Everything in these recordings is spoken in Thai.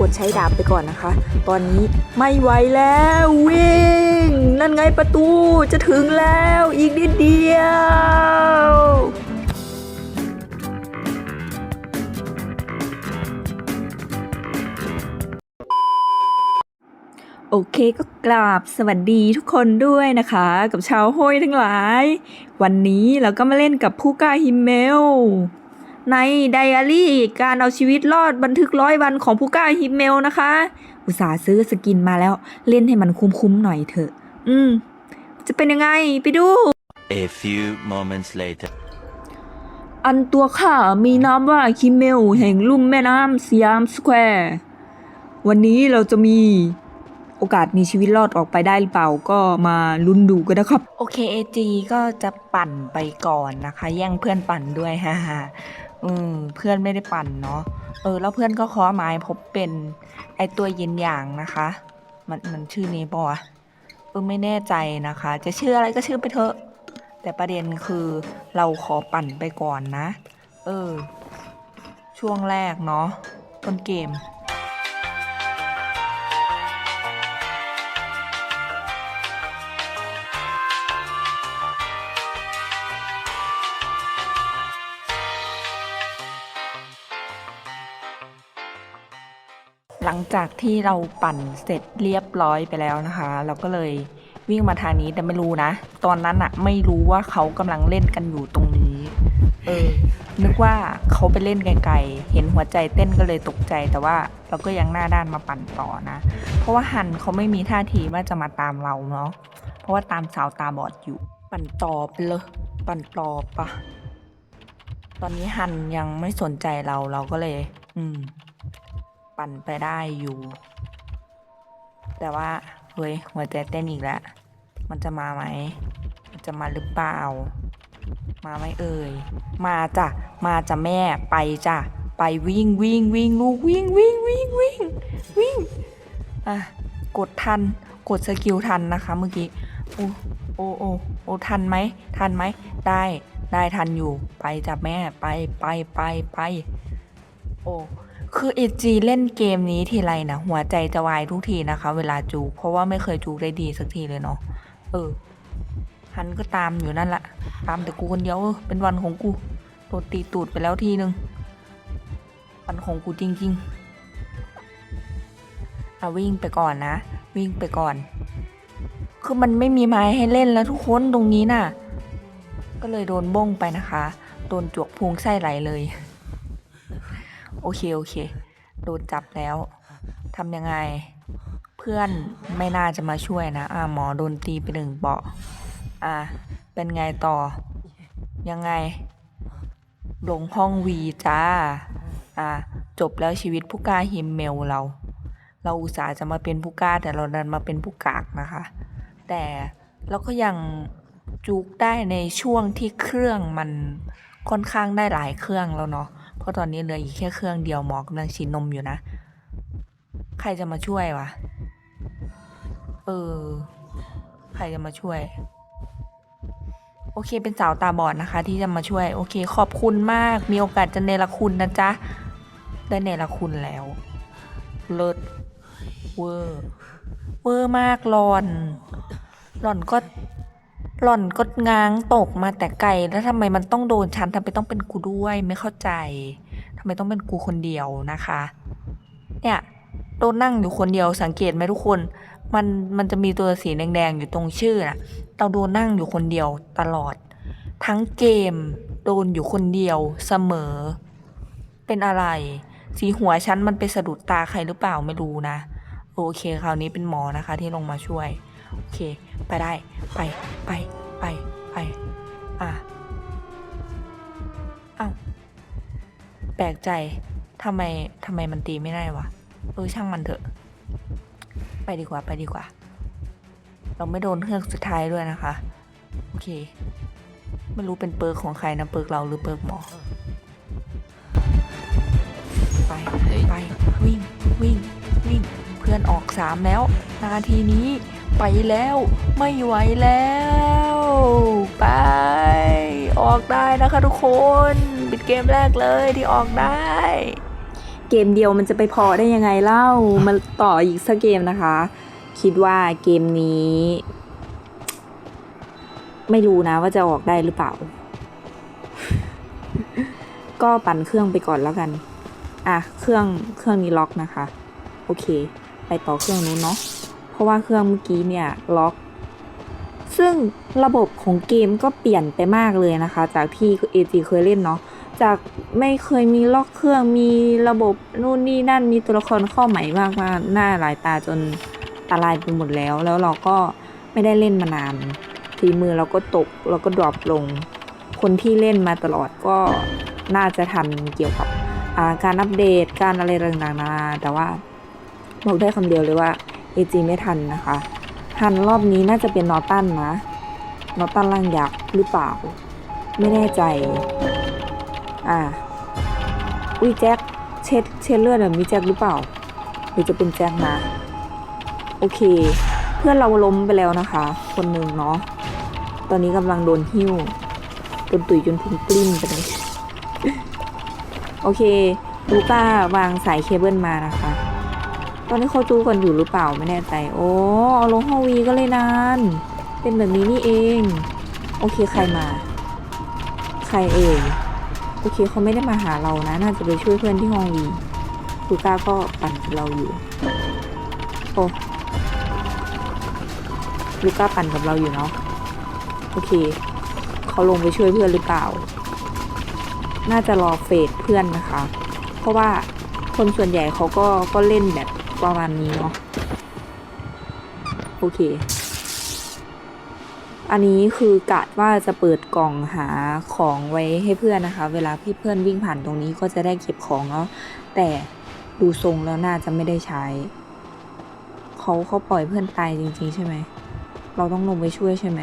กดใช้ดาบไปก่อนนะคะ ตอนนี้ไม่ไหวแล้ววิ่ง นั่นไงประตูจะถึงแล้วอีกนิดเดียวโอเคก็กราบสวัสดีทุกคนด้วยนะคะ กับชาวโฮยทั้งหลาย วันนี้เราก็มาเล่นกับผู้กล้าฮิมเมล ในไดอารี่การเอาชีวิตรอดบันทึกร้อยวันของผู้กล้าฮิมเมลนะคะ อุตส่าห์ซื้อสกินมาแล้วเล่นให้มันคุ้มๆหน่อยเถอะ อืม จะเป็นยังไงไปดู A few moments later. อันตัวข้ามีนามว่าคิมเมลแห่งลุ่มแม่น้ำสยามสแควร์วันนี้เราจะมีโอกาสมีชีวิตรอดออกไปได้หรือเปล่าก็มาลุ้นดูกันนะครับ โอเคเอจีก็จะปั่นไปก่อนนะคะ แย่งเพื่อนปั่นด้วยฮ่าฮ่า อืมเพื่อนไม่ได้ปั่นเนาะเออ แล้วเพื่อนก็ขอไม้พบเป็นไอตัวเย็นอย่างนะคะ มันมันชื่อนี้ปะวะเออไม่แน่ใจนะคะ จะชื่ออะไรก็ชื่อไปเถอะ แต่ประเด็นคือเราขอปั่นไปก่อนนะ เออ ช่วงแรกเนาะต้นเกม ลังจากที่เราปั่นเสร็จเรียบร้อยไปแล้วนะคะ เราก็เลยวิ่งมาทางนี้แต่ไม่รู้นะ ตอนนั้นอะไม่รู้ว่าเขากำลังเล่นกันอยู่ตรงนี้ เออ นึกว่าเขาไปเล่นไกลๆ เห็นหัวใจเต้นก็เลยตกใจ แต่ว่าเราก็ยังหน้าด้านมาปั่นต่อนะ เพราะว่าฮันเขาไม่มีท่าทีว่าจะมาตามเราเนาะ เพราะว่าตามสาวตาบอดอยู่ ปั่นต่อไปเลยปั่นต่อปะตอนนี้ฮันยังไม่สนใจเราเราก็เลย อืม ปั่นไปได้อยู่ แต่ว่าเฮ้ยหัวใจเต้นอีกแล้ว มันจะมาไหม มันจะมาหรือเปล่า มาไหมเอ่ย มาจ้ะ มาจ้ะแม่ ไปจ้ะ ไปวิ่งวิ่งวิ่งลูกวิ่งวิ่งวิ่งวิ่งวิ่ง อะ กดทัน กดสกิลทันนะคะเมื่อกี้ โอ้โอ้โอ้โอ้ทันไหม ทันไหม ได้ ได้ทันอยู่ ไปจ้ะแม่ ไปไปไปไป โอ้ คือเอจีเล่นเกมนี้ทีไรนะหัวใจจะวายทุกทีนะคะ เวลาจูเพราะว่าไม่เคยจูได้ดีสักทีเลยเนาะเออฮันก็ตามอยู่นั่นแหละตามแต่กูคนเดียวเออเป็นวันของกูโดนตีตูดไปแล้วทีนึงวันของกูจริงๆเอาวิ่งไปก่อนนะ วิ่งไปก่อน คือมันไม่มีไม้ให้เล่นแล้วทุกคนตรงนี้น่ะ ก็เลยโดนบ้งไปนะคะ โดนจวกพุงไส้ไหลเลย โอเค โอเค โดนจับแล้วทำยังไง เพื่อนไม่น่าจะมาช่วยนะ อ่าหมอโดนตีไปหนึ่งเบาะ อ่า เป็นไงต่อ ยังไง ลงห้องวีจ้า อ่า จบแล้วชีวิตผู้กล้าฮิมเมลเรา เราอุตส่าห์จะมาเป็นผู้กล้าแต่เราดันมาเป็นผู้กากนะคะ แต่เราก็ยังจุกได้ในช่วงที่เครื่องมันค่อนข้างได้หลายเครื่องแล้วเนาะ เพราะตอนนี้เหลืออีกแค่เครื่องเดียวหมอกำลังฉีดนมอยู่นะ ใครจะมาช่วยวะ เออ ใครจะมาช่วย โอเคเป็นสาวตาบอดนะคะ ที่จะมาช่วย โอเค ขอบคุณมาก มีโอกาสจะเนรคุณนะจ๊ะ ได้เนรคุณแล้ว เลิศเวอร์ เวอร์มากหลอน หลอนก็ หล่อนก็ง้างตกมาแต่ไกลแล้วทำไมมันต้องโดนฉันทำไมต้องเป็นกูด้วยไม่เข้าใจทำไมต้องเป็นกูคนเดียวนะคะ เนี่ยโดนนั่งอยู่คนเดียวสังเกตไหมทุกคน มันมันจะมีตัวสีแดงๆอยู่ตรงชื่อนะเราโดนนั่งอยู่คนเดียวตลอด ทั้งเกมโดนอยู่คนเดียวเสมอ เป็นอะไร สีหัวฉันมันไปสะดุดตาใครหรือเปล่าไม่รู้นะ โอเคคราวนี้เป็นหมอนะคะที่ลงมาช่วย โอเค ไปได้ ไปไปไปไปอะอ้าวแปลกใจทำไมทำไมมันตีไม่ได้วะเออช่างมันเถอะ ไปดีกว่าไปดีกว่า เราไม่โดนเครื่องสุดท้ายด้วยนะคะ โอเค ไม่รู้เป็นเปิร์กของใครนะเปิร์กเราหรือเปิร์กหมอ ไปไปวิ่งวิ่งวิ่งเพื่อนออกสามแล้ว นาทีนี้ ไปแล้วไม่ไหวแล้ว ไป ออกได้นะคะทุกคนปิดเกมแรกเลยที่ออกได้ เกมเดียวมันจะไปพอได้ยังไงเล่ามาต่ออีกสักเกมนะคะ คิดว่าเกมนี้ ไม่รู้นะว่าจะออกได้หรือเปล่า ก็ปั่นเครื่องไปก่อนแล้วกัน อะเครื่องเครื่องนี้ล็อกนะคะ โอเค ไปต่อเครื่องนู้นเนาะ ราะว่าเครื่องเมื่อกี้เนี่ยล็อก ซึ่งระบบของเกมก็เปลี่ยนไปมากเลยนะคะ จากที่ AG เคยเล่นเนาะจากไม่เคยมีล็อกเครื่องมีระบบนู่นนี่นั่นมีตัวละครข้าใหม่มากมาหน้าหลายตาจนตาลายไปหมดแล้ว แล้วเราก็ไม่ได้เล่นมานานฝีมือเราก็ตกเราก็ดรอปลง คนที่เล่นมาตลอดก็น่าจะทันเกี่ยวกับการอัปเดตการอะไรต่างๆนานาแต่ว่าบอกได้คำเดียวเลยว่า AG ไม่ทันนะคะทันรอบนี้น่าจะเป็นนอตันนะนอตันล่างยักษ์หรือเปล่า ไม่แน่ใจ อ่า อุ้ยแจ็คเช็ดเช็ดเลือดมีแจ็คหรือเปล่า หรือจะเป็นแจ็คนะ โอเค เพื่อนเราล้มไปแล้วนะคะ คนหนึ่งเนาะตอนนี้กำลังโดนหิ้วโดนตุยจนพุงกลิ้งไปเลยโอเคลูก้าวางสายเคเบิลมานะคะ ตอนนี้เขาจูกันอยู่หรือเปล่าไม่แน่ใจ โอ้เอาลงห้องวีก็เลยนาน เป็นแบบนี้นี่เอง โอเคใครมา ใครเอ่ยโอเคเขาไม่ได้มาหาเรานะ น่าจะไปช่วยเพื่อนที่ห้องวีลูก้าก็ปั่นเราอยู่โอ้ลูก้าปั่นกับเราอยู่เนาะโอเคเขาลงไปช่วยเพื่อนหรือเปล่า น่าจะรอเฟดเพื่อนนะคะ เพราะว่าคนส่วนใหญ่เขาก็ก็เล่นแบบ ประมาณนี้เนาะโอเค อันนี้คือกะว่าจะเปิดกล่องหาของไว้ให้เพื่อนนะคะ เวลาพี่เพื่อนวิ่งผ่านตรงนี้ก็จะได้เก็บของเนาะแต่ดูทรงแล้วน่าจะไม่ได้ใช้ เขาเขาปล่อยเพื่อนตายจริง ๆ ใช่ไหม เราต้องลงไปช่วยใช่ไหม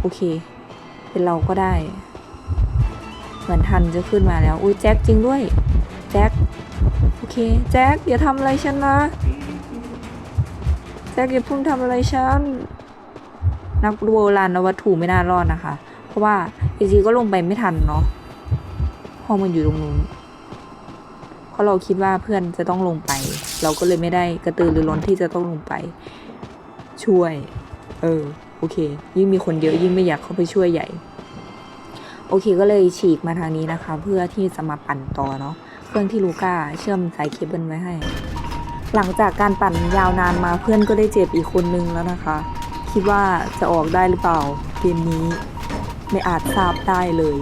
โอเค เป็นเราก็ได้ เหมือนทันจะขึ้นมาแล้ว อุ้ยแจ็คจริงด้วย เคแจ็คอย่าทำอะไรฉันนะแจ็คอย่าพิ่งทำอะไรฉันนักโบราณวัตถุไม่น่ารอดนะคะ เพราะว่าจริงๆก็ลงไปไม่ทันเนาะห้องมันอยู่ตรงนู้นเพราะเราคิดว่าเพื่อนจะต้องลงไป เราก็เลยไม่ได้กระตือรือร้นที่จะต้องลงไป ช่วย เออโอเค ยิ่งมีคนเยอะยิ่งไม่อยากเข้าไปช่วยใหญ่ โอเคก็เลยฉีกมาทางนี้นะคะ เพื่อที่จะมาปั่นต่อเนาะ รื่องที่ลูก้าเชื่อมสายเคเบิลไว้ให้ หลังจากการปั่นยาวนานมาเพื่อนก็ได้เจ็บอีกคนนึงแล้วนะคะ คิดว่าจะออกได้หรือเปล่าเกมนี้ไม่อาจทราบได้เลย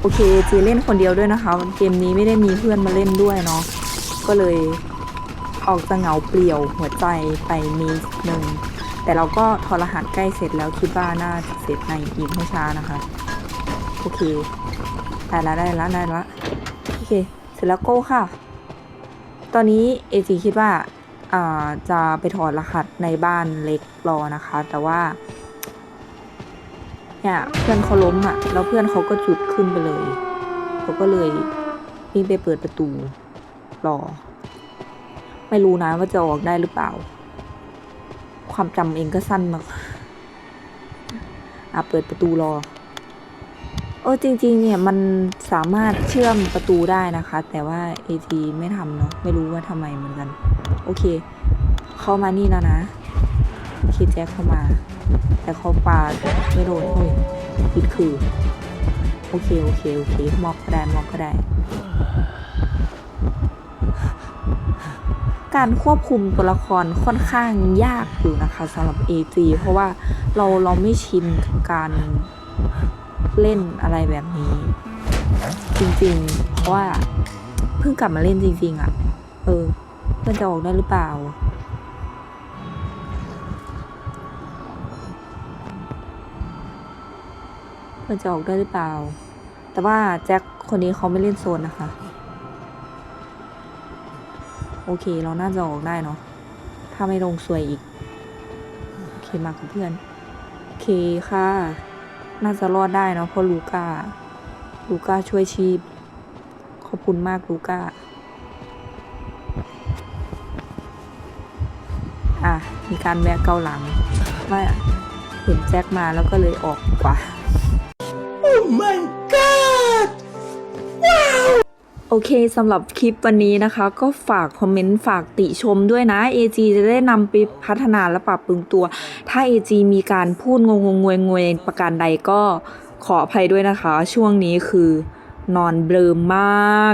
โอเคจีเล่นคนเดียวด้วยนะคะ เกมนี้ไม่ได้มีเพื่อนมาเล่นด้วยเนาะก็เลยออกจะเหงาเปลี่ยวหัวใจไปนิดนึงแต่เราก็ทอรหัสใกล้เสร็จแล้วคิดว่าน่าจะเสร็จในอีกไม่ช้านะคะ โอเค ได้แล้วได้แล้วได้แล้วโอเค เสร็จแล้วโก้ค่ะ ตอนนี้เอจีคิดว่าาจะไปถอดรหัสในบ้านเล็กรอนะคะ แต่ว่า เนี่ยเพื่อนเขาล้มอะ่ะ แล้วเพื่อนเขาก็จุดขึ้นไปเลยเขาก็เลยวิ่งไปเปิดประตูรอ ไม่รู้นะว่าจะออกได้หรือเปล่า ความจำเองก็สั้นมากอะเปิดประตูรอ เออจริงๆเนี่ยมันสามารถเชื่อมประตูได้นะคะ แต่ว่า AT ไม่ทำเนาะไม่รู้ว่าทำไมเหมือนกัน โอเค เข้ามานี่แล้วนะโอเคแจ็คเข้ามา แต่เขาปาไม่โดนโอ้ยผิดคือ โอเค โอเค โอเคมอบก็ได้มอบก็ได้ การควบคุมตัวละครค่อนข้างยากอยู่นะคะสำหรับ AG เพราะว่าเราเราไม่ชินกับการ เล่นอะไรแบบนี้ จริงๆ เพราะว่าเพิ่งกลับมาเล่นจริง ๆอะ่ะ เออ มันจะออกได้หรือเปล่า มันจะออกได้หรือเปล่า แต่ว่าแจ็คคนนี้เขาไม่เล่นโซนนะคะ โอเค เราน่าจะออกได้เนาะ ถ้าไม่ลงสวยอีกโอเค มากับเพื่อน โอเคค่ะ น่าจะรอดได้เนาะเพราะลูก้า ลูก้าช่วยชีพ ขอบคุณมากลูก้า อะ มีการแวะเกาหลังว่าเห็นแจ็คมาแล้วก็เลยออกกว่าโอ โอเคสำหรับคลิปวันนี้นะคะ ก็ฝากคอมเมนต์ฝากติชมด้วยนะ AG จะได้นำไปพัฒนาและปรับปรุงตัว ถ้า AG มีการพูดงงงงวยงวยประการใดก็ขออภัยด้วยนะคะ ช่วงนี้คือนอนเบลอมาก